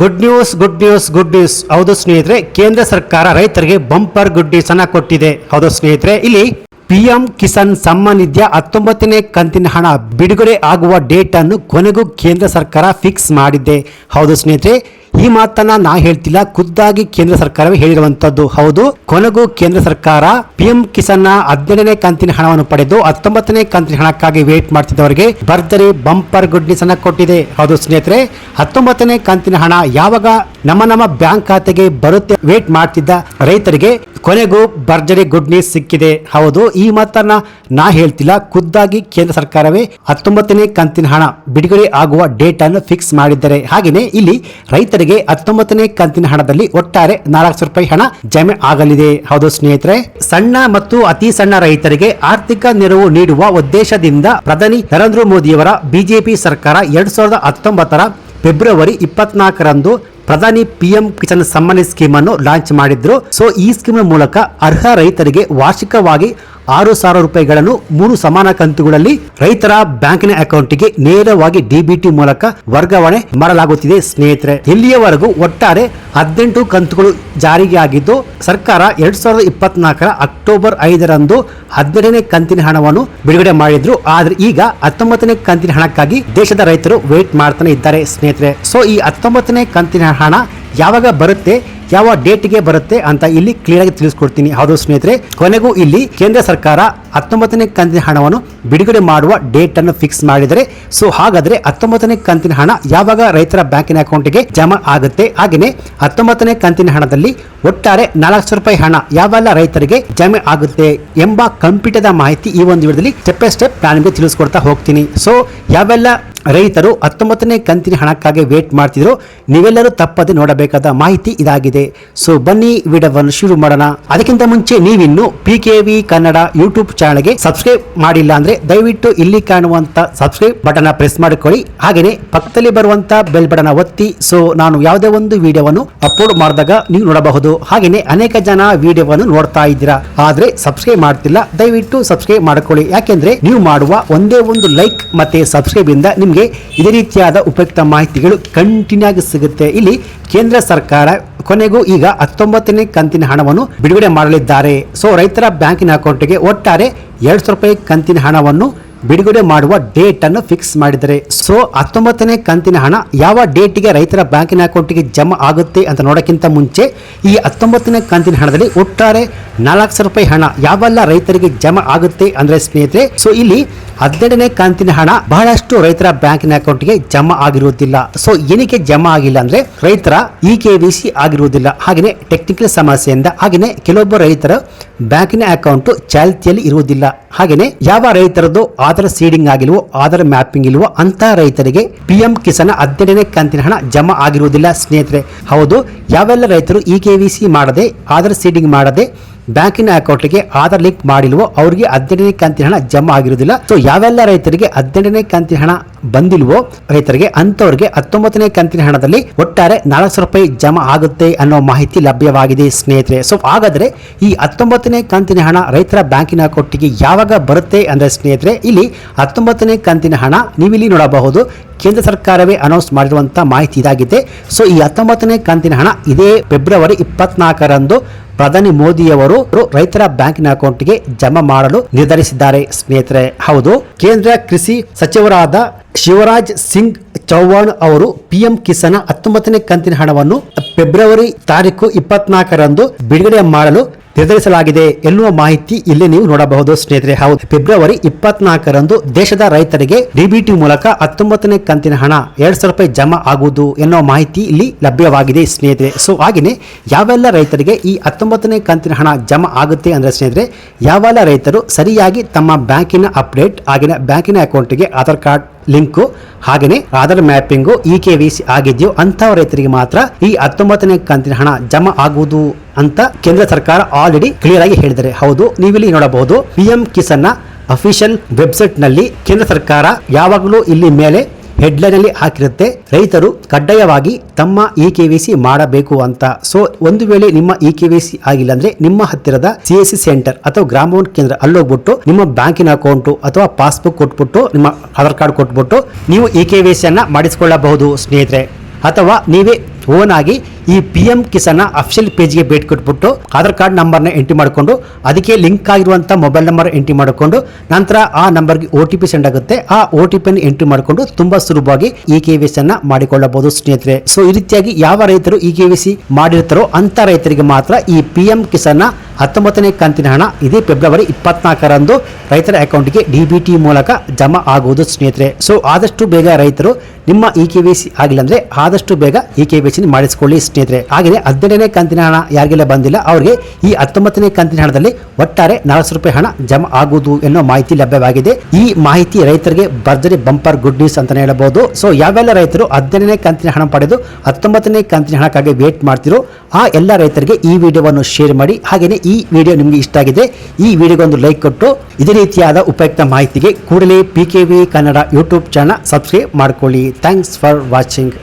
Good news good news good news ಹೌದು ಸ್ನೇಹಿತರೆ, ಕೇಂದ್ರ ಸರ್ಕಾರ ರೈತರಿಗೆ ಬಂಪರ್ ಗುಡ್ ನ್ಯೂಸ್ ಅನ್ನ ಕೊಟ್ಟಿದೆ. ಹೌದು ಸ್ನೇಹಿತರೆ, ಇಲ್ಲಿ ಪಿಎಂ ಕಿಸಾನ್ ಸಮ್ಮಾನ್ ನಿಧಿಯ ಹತ್ತೊಂಬತ್ತನೇ ಕಂತಿನ ಹಣ ಬಿಡುಗಡೆ ಆಗುವ ಡೇಟ್ ಅನ್ನು ಕೊನೆಗೂ ಕೇಂದ್ರ ಸರ್ಕಾರ ಫಿಕ್ಸ್ ಮಾಡಿದೆ. ಹೌದು ಸ್ನೇಹಿತರೆ ಈ ಮಾತನ್ನ ನಾ ಹೇಳ್ತಿಲ್ಲ, ಖುದ್ದಾಗಿ ಕೇಂದ್ರ ಸರ್ಕಾರವೇ ಹೇಳಿರುವಂತದ್ದು. ಹೌದು, ಕೊನೆಗೂ ಕೇಂದ್ರ ಸರ್ಕಾರ ಪಿಎಂ ಕಿಸಾನ್ನ ಹದಿನೇಳನೇ ಕಂತಿನ ಹಣವನ್ನು ಪಡೆದು ಹತ್ತೊಂಬತ್ತನೇ ಕಂತಿನ ಹಣಕ್ಕಾಗಿ ವೇಟ್ ಮಾಡ್ತಿದ್ದವರಿಗೆ ಭರ್ಜರಿ ಬಂಪರ್ ಗುಡ್ ನ್ಯೂಸ್ ಅನ್ನ ಕೊಟ್ಟಿದೆ. ಹೌದು ಸ್ನೇಹಿತರೆ, ಹತ್ತೊಂಬತ್ತನೇ ಕಂತಿನ ಹಣ ಯಾವಾಗ ನಮ್ಮ ನಮ್ಮ ಬ್ಯಾಂಕ್ ಖಾತೆಗೆ ಬರುತ್ತೆ ವೇಟ್ ಮಾಡ್ತಿದ್ದ ರೈತರಿಗೆ ಕೊನೆಗೂ ಭರ್ಜರಿ ಗುಡ್ ನ್ಯೂಸ್ ಸಿಕ್ಕಿದೆ. ಹೌದು, ಈ ಮಾತನ್ನ ನಾ ಹೇಳ್ತಿಲ್ಲ, ಖುದ್ದಾಗಿ ಕೇಂದ್ರ ಸರ್ಕಾರವೇ ಹತ್ತೊಂಬತ್ತನೇ ಕಂತಿನ ಹಣ ಬಿಡುಗಡೆ ಆಗುವ ಡೇಟ್ ಅನ್ನು ಫಿಕ್ಸ್ ಮಾಡಿದ್ದಾರೆ. ಹಾಗೆಯೇ ಇಲ್ಲಿ ರೈತರಿಗೆ ಹತ್ತೊಂಬತ್ತನೇ ಕಂತಿನ ಹಣದಲ್ಲಿ ಒಟ್ಟಾರೆ ನಾಲ್ಕು ಸಾವಿರ ರೂಪಾಯಿ ಹಣ ಜಮೆ ಆಗಲಿದೆ. ಹೌದು ಸ್ನೇಹಿತರೆ, ಸಣ್ಣ ಮತ್ತು ಅತಿ ಸಣ್ಣ ರೈತರಿಗೆ ಆರ್ಥಿಕ ನೆರವು ನೀಡುವ ಉದ್ದೇಶದಿಂದ ಪ್ರಧಾನಿ ನರೇಂದ್ರ ಮೋದಿಯವರ ಬಿಜೆಪಿ ಸರ್ಕಾರ ಎರಡ್ ಸಾವಿರದ ಹತ್ತೊಂಬತ್ತರ ಫೆಬ್ರವರಿ ಇಪ್ಪತ್ನಾಲ್ಕರಂದು ಪ್ರಧಾನಿ ಪಿಎಂ ಕಿಸಾನ್ ಸಮ್ಮಾನ್ ಸ್ಕೀಮ್ ಅನ್ನು ಲಾಂಚ್ ಮಾಡಿದ್ರು. ಸೊ, ಈ ಸ್ಕೀಮ್ ಮೂಲಕ ಅರ್ಹ ರೈತರಿಗೆ ವಾರ್ಷಿಕವಾಗಿ ಆರು ಸಾವಿರ ರೂಪಾಯಿಗಳನ್ನು ಮೂರು ಸಮಾನ ಕಂತುಗಳಲ್ಲಿ ರೈತರ ಬ್ಯಾಂಕಿನ ಅಕೌಂಟ್ಗೆ ನೇರವಾಗಿ ಡಿಬಿಟಿ ಮೂಲಕ ವರ್ಗಾವಣೆ ಮಾಡಲಾಗುತ್ತಿದೆ, ಸ್ನೇಹಿತರೆ. ಇಲ್ಲಿಯವರೆಗೂ ಒಟ್ಟಾರೆ ಹದಿನೆಂಟು ಕಂತುಗಳು ಜಾರಿಗೆ ಆಗಿದ್ದು ಸರ್ಕಾರ ಎರಡ್ ಸಾವಿರದ ಇಪ್ಪತ್ನಾಲ್ಕರ ಅಕ್ಟೋಬರ್ ಐದರಂದು ಹದಿನೆಂಟನೇ ಕಂತಿನ ಹಣವನ್ನು ಬಿಡುಗಡೆ ಮಾಡಿದ್ರು. ಆದ್ರೆ ಈಗ ಹತ್ತೊಂಬತ್ತನೇ ಕಂತಿನ ಹಣಕ್ಕಾಗಿ ದೇಶದ ರೈತರು ವೇಟ್ ಮಾಡ್ತಾನೆ ಇದ್ದಾರೆ, ಸ್ನೇಹಿತರೆ. ಸೊ ಈ ಹತ್ತೊಂಬತ್ತನೇ ಕಂತಿನ ಹಣ ಯಾವಾಗ ಬರುತ್ತೆ? ಯಾವ ಡೇಟ್ಗೆ ಬರುತ್ತೆ ಅಂತ ಇಲ್ಲಿ ಕ್ಲಿಯರ್ ಆಗಿ ತಿಳಿಸ್ಕೊಡ್ತೀನಿ. ಹೌದು ಸ್ನೇಹಿತರೆ, ಕೊನೆಗೂ ಇಲ್ಲಿ ಕೇಂದ್ರ ಸರ್ಕಾರ ಹತ್ತೊಂಬತ್ತನೇ ಕಂತಿನ ಹಣವನ್ನು ಬಿಡುಗಡೆ ಮಾಡುವ ಡೇಟ್ ಅನ್ನು ಫಿಕ್ಸ್ ಮಾಡಿದರೆ ಸೊ ಹಾಗಾದ್ರೆ ಹತ್ತೊಂಬತ್ತನೇ ಕಂತಿನ ಹಣ ಯಾವಾಗ ರೈತರ ಬ್ಯಾಂಕಿನ ಅಕೌಂಟ್ಗೆ ಜಮಾ ಆಗುತ್ತೆ? ಹಾಗೆಯೇ ಹತ್ತೊಂಬತ್ತನೇ ಕಂತಿನ ಹಣದಲ್ಲಿ ಒಟ್ಟಾರೆ ನಾಲ್ಕು ಸಾವಿರ ರೂಪಾಯಿ ಹಣ ಯಾವೆಲ್ಲ ರೈತರಿಗೆ ಜಮೆ ಆಗುತ್ತೆ ಎಂಬ ಕಂಪ್ಯೂಟರ್ ಮಾಹಿತಿ ಈ ಒಂದು ವಿಡಿಯೋದಲ್ಲಿ ಸ್ಟೆಪ್ ಬೈ ಸ್ಟೆಪ್ ನಾನು ನಿಮಗೆ ತಿಳಿಸ್ಕೊಡ್ತಾ ಹೋಗ್ತೀನಿ. ಸೊ ಯಾವೆಲ್ಲ ರೈತರು ಹತ್ತೊಂಬತ್ತನೇ ಕಂತಿನ ಹಣಕ್ಕಾಗಿ ವೇಟ್ ಮಾಡ್ತಿದ್ರು, ನೀವೆಲ್ಲರೂ ತಪ್ಪದೆ ನೋಡಬೇಕಾದ ಮಾಹಿತಿ ಇದಾಗಿದೆ. ಸೊ ಬನ್ನಿ ವಿಡಿಯೋವನ್ನು ಶುರು ಮಾಡೋಣ. ಅದಕ್ಕಿಂತ ಮುಂಚೆ ನೀವಿನ್ನು P K V Kannada YouTube ಚಾನಲ್ಗೆ ಸಬ್ಸ್ಕ್ರೈಬ್ ಮಾಡಿಲ್ಲ ಅಂದ್ರೆ ದಯವಿಟ್ಟು ಇಲ್ಲಿ ಕಾಣುವಂತ ಸಬ್ಸ್ಕ್ರೈಬ್ ಬಟನ್ ಪ್ರೆಸ್ ಮಾಡಿಕೊಳ್ಳಿ. ಹಾಗೆಯೇ ಪಕ್ಕದಲ್ಲಿ ಬರುವಂತ ಬೆಲ್ ಬಟನ್ ಒತ್ತಿ. ಸೊ ನಾನು ಯಾವುದೇ ಒಂದು ವಿಡಿಯೋವನ್ನು ಅಪ್ಲೋಡ್ ಮಾಡಿದಾಗ ನೀವು ನೋಡಬಹುದು. ಹಾಗೆಯೇ ಅನೇಕ ಜನ ವಿಡಿಯೋವನ್ನು ನೋಡ್ತಾ ಇದ್ದೀರಾ. ಆದ್ರೆ ಸಬ್ಸ್ಕ್ರೈಬ್ ಮಾಡ್ತಿಲ್ಲ. ದಯವಿಟ್ಟು ಸಬ್ಸ್ಕ್ರೈಬ್ ಮಾಡಿಕೊಳ್ಳಿ. ಯಾಕೆಂದ್ರೆ ನೀವು ಮಾಡುವ ಒಂದೇ ಒಂದು ಲೈಕ್ ಮತ್ತೆ ಸಬ್ಸ್ಕ್ರೈಬ್ ಇಂದ ನಿಮಗೆ ಇದೇ ರೀತಿಯಾದ ಉಪಯುಕ್ತ ಮಾಹಿತಿಗಳು ಕಂಟಿನ್ಯೂ ಆಗಿ ಸಿಗುತ್ತೆ. ಇಲ್ಲಿ ಕೇಂದ್ರ ಸರ್ಕಾರ ಕೊನೆಗೂ ಈಗ ಹತ್ತೊಂಬತ್ತನೇ ಕಂತಿನ ಹಣವನ್ನು ಬಿಡುಗಡೆ ಮಾಡಲಿದ್ದಾರೆ. ಸೊ ರೈತರ ಬ್ಯಾಂಕಿನ ಅಕೌಂಟ್ಗೆ ಒಟ್ಟಾರೆ ಎರಡು ಸಾವಿರ ರೂಪಾಯಿ ಕಂತಿನ ಹಣವನ್ನು ಬಿಡುಗಡೆ ಮಾಡುವ ಡೇಟ್ ಅನ್ನು ಫಿಕ್ಸ್ ಮಾಡಿದರೆ. ಸೊ ಹತ್ತೊಂಬತ್ತನೇ ಕಂತಿನ ಹಣ ಯಾವ ಡೇಟಿಗೆ ರೈತರ ಬ್ಯಾಂಕಿನ ಅಕೌಂಟಿಗೆ ಜಮಾ ಆಗುತ್ತೆ ಅಂತ ನೋಡೋಕ್ಕಿಂತ ಮುಂಚೆ ಈ ಹತ್ತೊಂಬತ್ತನೇ ಕಂತಿನ ಹಣದಲ್ಲಿ ಒಟ್ಟಾರೆ ನಾಲ್ಕು ಸಾವಿರ ರೂಪಾಯಿ ಹಣ ಯಾವೆಲ್ಲ ರೈತರಿಗೆ ಜಮಾ ಆಗುತ್ತೆ ಅಂದ್ರೆ ಸ್ನೇಹಿತರೆ ಸೊ ಇಲ್ಲಿ ಹದಿನೆರಡನೇ ಕಂತಿನ ಹಣ ಬಹಳಷ್ಟು ರೈತರ ಬ್ಯಾಂಕಿನ ಅಕೌಂಟ್ಗೆ ಜಮಾ ಆಗಿರುವುದಿಲ್ಲ. ಸೊ ಏನಕ್ಕೆ ಜಮಾ ಆಗಿಲ್ಲ ಅಂದ್ರೆ ರೈತರ ಇ ಕೆ ವಿ ಸಿ ಆಗಿರುವುದಿಲ್ಲ. ಹಾಗೆಯೇ ಟೆಕ್ನಿಕಲ್ ಸಮಸ್ಯೆಯಿಂದ, ಹಾಗೆಯೇ ಕೆಲವೊಬ್ಬ ರೈತರ ಬ್ಯಾಂಕಿನ ಅಕೌಂಟ್ ಚಾಲ್ತಿಯಲ್ಲಿ ಇರುವುದಿಲ್ಲ. ಹಾಗೆಯೇ ಯಾವ ರೈತರದ್ದು ಆಧಾರ್ ಸೀಡಿಂಗ್ ಆಗಿಲ್ವೋ, ಆಧಾರ್ ಮ್ಯಾಪಿಂಗ್ ಇಲ್ವೋ ಅಂತ ರೈತರಿಗೆ ಪಿಎಂ ಕಿಸಾನ್ ಹದಿನೆಂಟನೇ ಕಂತಿನ ಹಣ ಜಮಾ ಆಗಿರುವುದಿಲ್ಲ ಸ್ನೇಹಿತರೆ. ಹೌದು, ಯಾವೆಲ್ಲ ರೈತರು ಇ ಕೆ ವಿ ಸಿ ಮಾಡದೆ, ಆಧಾರ್ ಸೀಡಿಂಗ್ ಮಾಡದೆ ಬ್ಯಾಂಕಿನ ಅಕೌಂಟ್ಗೆ ಆಧಾರ್ ಲಿಂಕ್ ಮಾಡಿಲ್ವೋ ಅವರಿಗೆ ಹದಿನೆಂಟನೇ ಕಂತಿನ ಹಣ ಜಮಾ ಆಗಿರುವುದಿಲ್ಲ. ಸೊ ಯಾವೆಲ್ಲ ರೈತರಿಗೆ ಹದಿನೆಂಟನೇ ಕಂತಿನ ಹಣ ಬಂದಿಲ್ವೋ, ರೈತರಿಗೆ ಅಂತವರಿಗೆ ಹತ್ತೊಂಬತ್ತನೇ ಕಂತಿನ ಹಣದಲ್ಲಿ ಒಟ್ಟಾರೆ ನಾಲ್ಕು ಸಾವಿರ ರೂಪಾಯಿ ಜಮಾ ಆಗುತ್ತೆ ಅನ್ನೋ ಮಾಹಿತಿ ಲಭ್ಯವಾಗಿದೆ ಸ್ನೇಹಿತರೆ. ಸೊ ಹಾಗಾದ್ರೆ ಈ ಹತ್ತೊಂಬತ್ತನೇ ಕಂತಿನ ಹಣ ರೈತರ ಬ್ಯಾಂಕಿನ ಅಕೌಂಟಿಗೆ ಯಾವಾಗ ಬರುತ್ತೆ ಅಂದ್ರೆ ಸ್ನೇಹಿತರೆ, ಇಲ್ಲಿ ಹತ್ತೊಂಬತ್ತನೇ ಕಂತಿನ ಹಣ ನೀವಿಲ್ಲಿ ನೋಡಬಹುದು. ಕೇಂದ್ರ ಸರ್ಕಾರವೇ ಅನೌನ್ಸ್ ಮಾಡಿರುವಂತಹ ಮಾಹಿತಿ ಇದಾಗಿದೆ. ಸೊ ಈ ಹತ್ತೊಂಬತ್ತನೇ ಕಂತಿನ ಹಣ ಇದೇ ಫೆಬ್ರವರಿ ಇಪ್ಪತ್ನಾಲ್ಕರಂದು ಪ್ರಧಾನಿ ಮೋದಿಯವರು ರೈತರ ಬ್ಯಾಂಕಿನ ಅಕೌಂಟ್ಗೆ ಜಮಾ ಮಾಡಲು ನಿರ್ಧರಿಸಿದ್ದಾರೆ. ಸ್ನೇಹಿತರೆ, ಹೌದು. ಕೇಂದ್ರ ಕೃಷಿ ಸಚಿವರಾದ ಶಿವರಾಜ್ ಸಿಂಗ್ ಚೌಹಾಣ್ ಅವರು ಪಿಎಂ ಕಿಸಾನ್ ಹತ್ತೊಂಬತ್ತನೇ ಕಂತಿನ ಹಣವನ್ನು ಫೆಬ್ರವರಿ ತಾರೀಕು ಇಪ್ಪತ್ನಾಲ್ಕರಂದು ಬಿಡುಗಡೆ ಮಾಡಲು ನಿರ್ಧರಿಸಲಾಗಿದೆ ಎನ್ನುವ ಮಾಹಿತಿ ಇಲ್ಲಿ ನೀವು ನೋಡಬಹುದು, ಸ್ನೇಹಿತರೆ. ಹೌದು. ಫೆಬ್ರವರಿ ಇಪ್ಪತ್ನಾಲ್ಕರಂದು ದೇಶದ ರೈತರಿಗೆ ಡಿಬಿಟಿ ಮೂಲಕ ಹತ್ತೊಂಬತ್ತನೇ ಕಂತಿನ ಹಣ ಎರಡ್ ಸಾವಿರ ರೂಪಾಯಿ ಜಮಾ ಆಗುವುದು ಎನ್ನುವ ಮಾಹಿತಿ ಇಲ್ಲಿ ಲಭ್ಯವಾಗಿದೆ, ಸ್ನೇಹಿತರೆ. ಸೊ, ಹಾಗೆಯೇ ಯಾವೆಲ್ಲ ರೈತರಿಗೆ ಈ ಹತ್ತೊಂಬತ್ತನೇ ಕಂತಿನ ಹಣ ಜಮಾ ಆಗುತ್ತೆ ಅಂದ್ರೆ, ಸ್ನೇಹಿತರೆ, ಯಾವೆಲ್ಲ ರೈತರು ಸರಿಯಾಗಿ ತಮ್ಮ ಬ್ಯಾಂಕಿನ ಅಪ್ಡೇಟ್, ಆಗಿನ ಬ್ಯಾಂಕಿನ ಅಕೌಂಟ್ಗೆ ಆಧಾರ್ ಕಾರ್ಡ್ ಲಿಂಕು ಹಾಗೆಯೇ Aadhaar mapping, E K Y C ಆಗಿದೆಯೋ ಅಂತಹ ರೈತರಿಗೆ ಮಾತ್ರ ಈ ಹತ್ತೊಂಬತ್ತನೇ ಕಂತಿನ ಹಣ ಜಮಾ ಆಗುವುದು ಅಂತ ಕೇಂದ್ರ ಸರ್ಕಾರ ಆಲ್ರೆಡಿ ಕ್ಲಿಯರ್ ಆಗಿ ಹೇಳಿದರೆ ಹೌದು, ನೀವಿಲ್ಲಿ ನೋಡಬಹುದು ಪಿಎಂ ಕಿಸಾನ್ನ ಅಫಿಷಿಯಲ್ ವೆಬ್ಸೈಟ್ನಲ್ಲಿ ಕೇಂದ್ರ ಸರ್ಕಾರ ಯಾವಾಗಲೂ ಇಲ್ಲಿ ಮೇಲೆ ಹೆಡ್ಲೈನ್ ಅಲ್ಲಿ ಹಾಕಿರುತ್ತೆ. ರೈತರು ಕಡ್ಡಾಯವಾಗಿ ತಮ್ಮ ಇ ಕೆ ವಿ ಸಿ ಮಾಡಬೇಕು ಅಂತ. ಸೊ, ಒಂದು ವೇಳೆ ನಿಮ್ಮ ಇ ಕೆ ವಿ ಸಿ ಆಗಿಲ್ಲ ಅಂದ್ರೆ ನಿಮ್ಮ ಹತ್ತಿರದ ಸಿ ಎಸ್ ಸಿ ಸೆಂಟರ್ ಅಥವಾ ಗ್ರಾಮ ಕೇಂದ್ರ ಅಲ್ಲೋಗ್ಬಿಟ್ಟು ನಿಮ್ಮ ಬ್ಯಾಂಕಿನ ಅಕೌಂಟ್ ಅಥವಾ ಪಾಸ್ಬುಕ್ ಕೊಟ್ಬಿಟ್ಟು, ನಿಮ್ಮ ಆಧಾರ್ ಕಾರ್ಡ್ ಕೊಟ್ಬಿಟ್ಟು ನೀವು ಇ ಕೆ ವಿ ಸಿ ಅನ್ನ ಮಾಡಿಸಿಕೊಳ್ಳಬಹುದು ಸ್ನೇಹಿತರೆ. ಅಥವಾ ನೀವೇ ಓನ್ ಆಗಿ ಈ ಪಿ ಎಂ ಕಿಸಾನ್ ಅಫಿಷಿಯಲ್ ಪೇಜ್ಗೆ ಭೇಟಿ ಕೊಟ್ಬಿಟ್ಟು ಆಧಾರ್ ಕಾರ್ಡ್ ನಂಬರ್ನ ಎಂಟ್ರಿ ಮಾಡಿಕೊಂಡು ಅದಕ್ಕೆ ಲಿಂಕ್ ಆಗಿರುವಂಥ ಮೊಬೈಲ್ ನಂಬರ್ ಎಂಟ್ರಿ ಮಾಡಿಕೊಂಡು ನಂತರ ಆ ನಂಬರ್ಗೆ ಒ ಟಿ ಪಿ ಸೆಂಡ್ ಆಗುತ್ತೆ. ಆ ಒ ಟಿ ಪಿಯನ್ನು ಎಂಟ್ರಿ ಮಾಡಿಕೊಂಡು ತುಂಬಾ ಸುಲಭವಾಗಿ ಇ ಕೆ ವಿ ಸಿ ಅನ್ನ ಮಾಡಿಕೊಳ್ಳಬಹುದು ಸ್ನೇಹಿತರೆ. ಸೊ ಈ ರೀತಿಯಾಗಿ ಯಾವ ರೈತರು ಇ ಕೆ ವಿ ಸಿ ಮಾಡಿರ್ತಾರೋ ಅಂತ ರೈತರಿಗೆ ಮಾತ್ರ ಈ ಪಿ ಎಂ ಕಿಸಾನ್ ಹತ್ತೊಂಬತ್ತನೇ ಕಂತಿನ ಹಣ ಇದೇ ಫೆಬ್ರವರಿ ಇಪ್ಪತ್ನಾಲ್ಕರಂದು ರೈತರ ಅಕೌಂಟ್ಗೆ ಡಿ ಬಿ ಟಿ ಮೂಲಕ ಜಮಾ ಆಗುವುದು ಸ್ನೇಹಿತರೆ. ಸೊ, ಆದಷ್ಟು ಬೇಗ ರೈತರು ನಿಮ್ಮ ಇ ಕೆ ವಿ ಸಿ ಆಗಿಲ್ಲ ಅಂದರೆ ಆದಷ್ಟು ಬೇಗ ಇ ಕೆ ವಿ ಸಿ ಮಾಡಿಸಿಕೊಳ್ಳಿ ಸ್ನೇಹಿತರೆ. ಹಾಗೆಯೇ ಹದಿನೆಂಟನೇ ಕಂತಿನ ಹಣ ಯಾರಿಗೆಲ್ಲ ಬಂದಿಲ್ಲ ಅವರಿಗೆ ಈ ಹತ್ತೊಂಬತ್ತನೇ ಕಂತಿನ ಹಣದಲ್ಲಿ ಒಟ್ಟಾರೆ ನಾಲ್ಕು ರೂಪಾಯಿ ಹಣ ಜಮಾ ಆಗುವುದು ಎನ್ನೋ ಮಾಹಿತಿ ಲಭ್ಯವಾಗಿದೆ. ಈ ಮಾಹಿತಿ ರೈತರಿಗೆ ಭರ್ಜರಿ ಬಂಪರ್ ಗುಡ್ ನ್ಯೂಸ್ ಅಂತಲೇ ಹೇಳಬಹುದು ಸೊ, ಯಾವೆಲ್ಲ ರೈತರು ಹದಿನೆಂಟನೇ ಕಂತಿನ ಹಣ ಪಡೆದು ಹತ್ತೊಂಬತ್ತನೇ ಕಂತಿನ ಹಣಕ್ಕಾಗಿ ವೇಟ್ ಮಾಡ್ತಿರೋ ಆ ಎಲ್ಲ ರೈತರಿಗೆ ಈ ವಿಡಿಯೋವನ್ನು ಶೇರ್ ಮಾಡಿ. ಹಾಗೆಯೇ ಈ ವಿಡಿಯೋ ನಿಮಗೆ ಇಷ್ಟ ಆಗಿದೆ, ಈ ವಿಡಿಯೋಗೆ ಒಂದು ಲೈಕ್ ಕೊಟ್ಟು, ಇದೇ ರೀತಿಯಾದ ಉಪಯುಕ್ತ ಮಾಹಿತಿಗೆ ಕೂಡಲೇ P K V Kannada YouTube channel subscribe ಮಾಡ್ಕೊಳ್ಳಿ. Thanks for watching